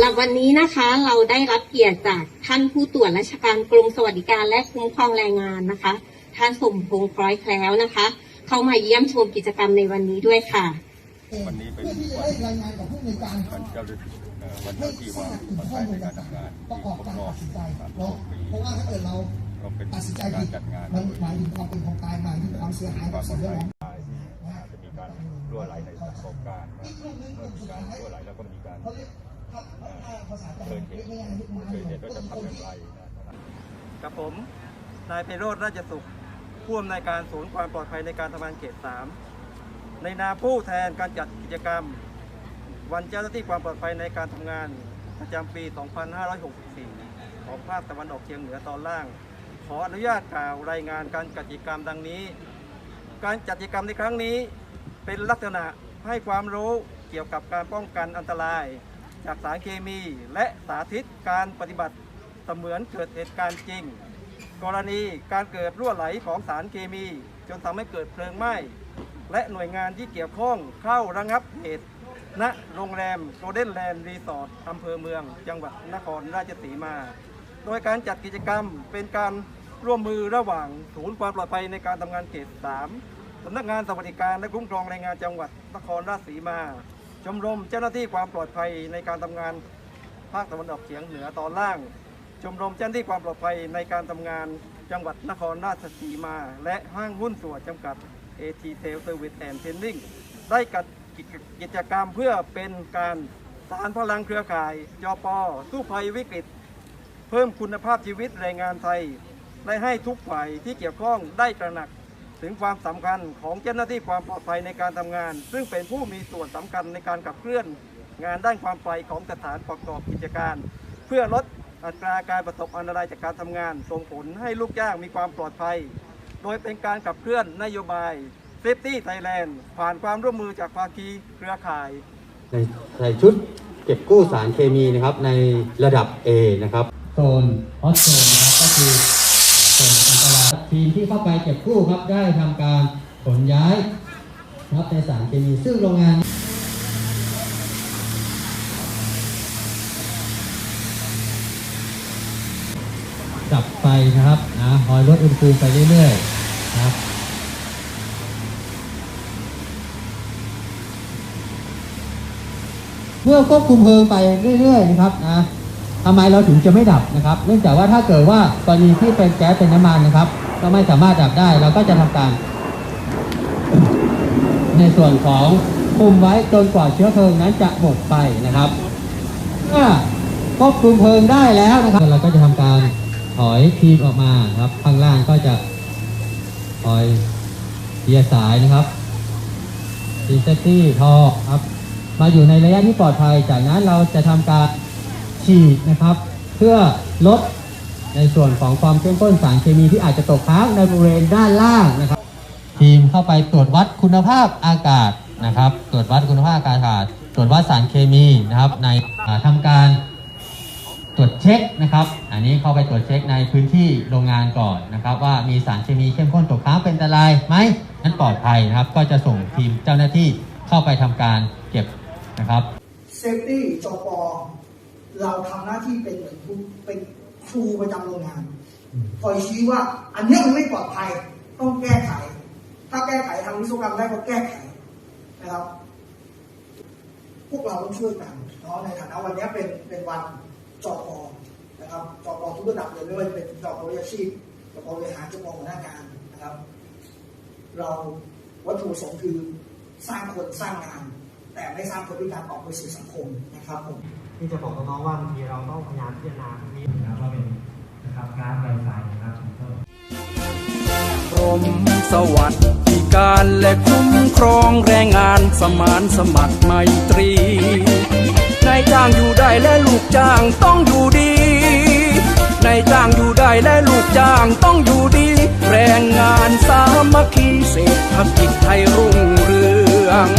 ำหรับวันนี้นะคะ เราได้รับเกียรติจากท่านผู้ตรวจราชการกรมสวัสดิการและคุ้มครองแรงงานนะคะ ท่านสมพงษ์คล้อยแคล้วนะคะ เข้ามาเยี่ยมชมกิจกรรมในวันนี้ด้วยค่ะ วันนี้เป็นเพื่อที่จะวันรายงานกับผู้ในวยการวันเจ้าหน้าที่เอ่อวันให้ที่ว่าราบถึงปลอดข้อภัยมูในการต่างทำงานประกอบการตัดสินใจเนาะปีเพราะว่าถ้าเกิดเราก็เป็นตัดสินใจกาผิดจัดงานมันหมายถึงความเป็นของตายหมายถึงความเสียหายคกัวาบมปลสิ่องดแวดภัยล้อม จะมีการรั่วไหลในประกอบการเมื่อมีการรั่วไหลแล้วก็มีการ เกิดเหตุเกิดเหตุก็จะทำอย่างไรกับผม นายไพโรธราชสุขผู้อำนวยการศูนย์ความปลอดภัยในการทำงานเขต 3 ในนามผู้แทนการจัดกิจกรรม วันเจ้าหน้าที่ความปลอดภัยในการทำงานประจำปี 2564 ของภาคตะวันออกเฉียงเหนือตอนล่าง ขออนุญาตกล่าวรายงานการจัดกิจกรรมดังนี้ การจัดกิจกรรมในครั้งนี้เป็นลักษณะให้ความรู้เกี่ยวกับการป้องกันอันตราย จากสารเคมี และสาธิตการปฏิบัติเสมือนเกิดเหตุการณ์จริง กรณีการเกิดรั่วไหลของสารเคมี จนทำให้เกิดเพลิงไหม้ และหน่วยงานที่เกี่ยวข้องเข้าระงับเหตุณโรงแรมโกลเด้นแลนด์รีสอร์ทอำเภอเมือง จังหวัดนครราชสีมา โดยการจัดกิจกรรมเป็นการร่วมมือระหว่างศูนย์ความปลอดภัยในการทำงานเขต 3สำนักงานสวัสดิการและคุ้มครองแรงงานจังหวัดนครราชสีมา ชมรมเจ้าหน้าที่ความปลอดภัยในการทำงานภาคตะวันออกเฉียงเหนือตอนล่าง ชมรมเจ้าหน้าที่ความปลอดภัยในการทำงานจังหวัดนครราชสีมา และห้างหุ้นส่วนจำกัด AT Tail Service and Training ได้จัดกิจกรรมเพื่อเป็นการสารพลังเครือข่ายจอปอสู้ภัยวิกฤต เพิ่มคุณภาพชีวิตแรงงานไทย และให้ทุกฝ่ายที่เกี่ยวข้องได้ตระหนัก ถึงความสำคัญของเจ้าหน้าที่ความปลอดภัยในการทำงาน ซึ่งเป็นผู้มีส่วนสำคัญในการขับเคลื่อนงานด้านความปลอดภัยของสถานประกอบกิจการ เพื่อลดอัตราการประสบอันตรายจากการทำงาน ส่งผลให้ลูกจ้างมีความปลอดภัย โดยเป็นการขับเคลื่อนนโยบาย Safety Thailand ผ่านความร่วมมือจากภาคีเครือข่าย ในใส่ชุดเก็บกู้สารเคมีนะครับในระดับ A นะครับโซนฮอตโซนนะครับก็คือ โซนอันตรายทีมที่เข้าไปเก็บกู้ครับได้ทำการขนย้ายครับในสารเคมีซึ่งโรงงานดับไฟนะครับนะคอยลดอุณหภูมิไปเรื่อยๆนะครับเมื่อควบคุมเพลิงไปเรื่อยๆนะครับนะ ทำไมเราถึงจะไม่ดับนะครับ เนื่องจากว่าถ้าเกิดว่ากรณีที่เป็นแก๊สเป็นน้ำมันนะครับ ก็ไม่สามารถดับได้ เราก็จะทำการ ในส่วนของคุมไว้จนกว่าเชื้อเพลิงนั้นจะหมดไปนะครับเมื่อควบคุมเพลิงได้แล้วนะครับ เราก็จะทำการถอยทีมออกมาครับข้างล่างก็จะถอยเทียร์สายนะครับซีเซตี้ทอครับ มาอยู่ในระยะที่ปลอดภัย จากนั้นเราจะทำการ ฉีดนะครับ เพื่อลดในส่วนของความเข้มข้นสารเคมีที่อาจจะตกค้างในบริเวณด้านล่างนะครับ ทีมเข้าไปตรวจวัดคุณภาพอากาศนะครับ ตรวจวัดคุณภาพอากาศ ตรวจวัดสารเคมีนะครับ ในอ่าทำการตรวจเช็คนะครับ อันนี้เข้าไปตรวจเช็คในพื้นที่โรงงานก่อนนะครับ ว่ามีสารเคมีเข้มข้นตกค้างเป็นอันตรายไหมนั้นปลอดภัยนะครับ ก็จะส่งทีมเจ้าหน้าที่เข้าไปทำการเก็บนะครับเซฟตี้จป เราทำหน้าที่เป็นเหมือนเป็นครูประจำโรงงานคอยชี้ว่า อันนี้มันไม่ปลอดภัย ต้องแก้ไข ถ้าแก้ไขทางวิศวกรรมได้ก็แก้ไขนะครับ พวกเราต้องช่วยกันเนาะในฐานะวันนี้เป็นเป็นวันจปนะครับจอปทุกระดับเลยไม่ว่าจะเป็นจอปวิชาชีพจปบริหารจอปหัวหน้างานนะครับ เราวัตถุประสงค์คือสร้างคนสร้างงาน แต่ไม่สร้างคนด้วยการออกไปสู่สังคมนะครับผม ที่จะบอกน้องๆว่าบางทีเราต้องพยายามพิจารณาตรงนี้นะครับว่าเป็นนะครับก๊าซไวไฟนะครับก็กรมสวัสดิการและคุ้มครองแรงงานสมานสมัครไมตรีนายจ้างอยู่ได้และลูกจ้างต้องอยู่ดีนายจ้างอยู่ได้และลูกจ้างต้องอยู่ดี แรงงานสามัคคีเศรษฐกิจไทยรุ่งเรือง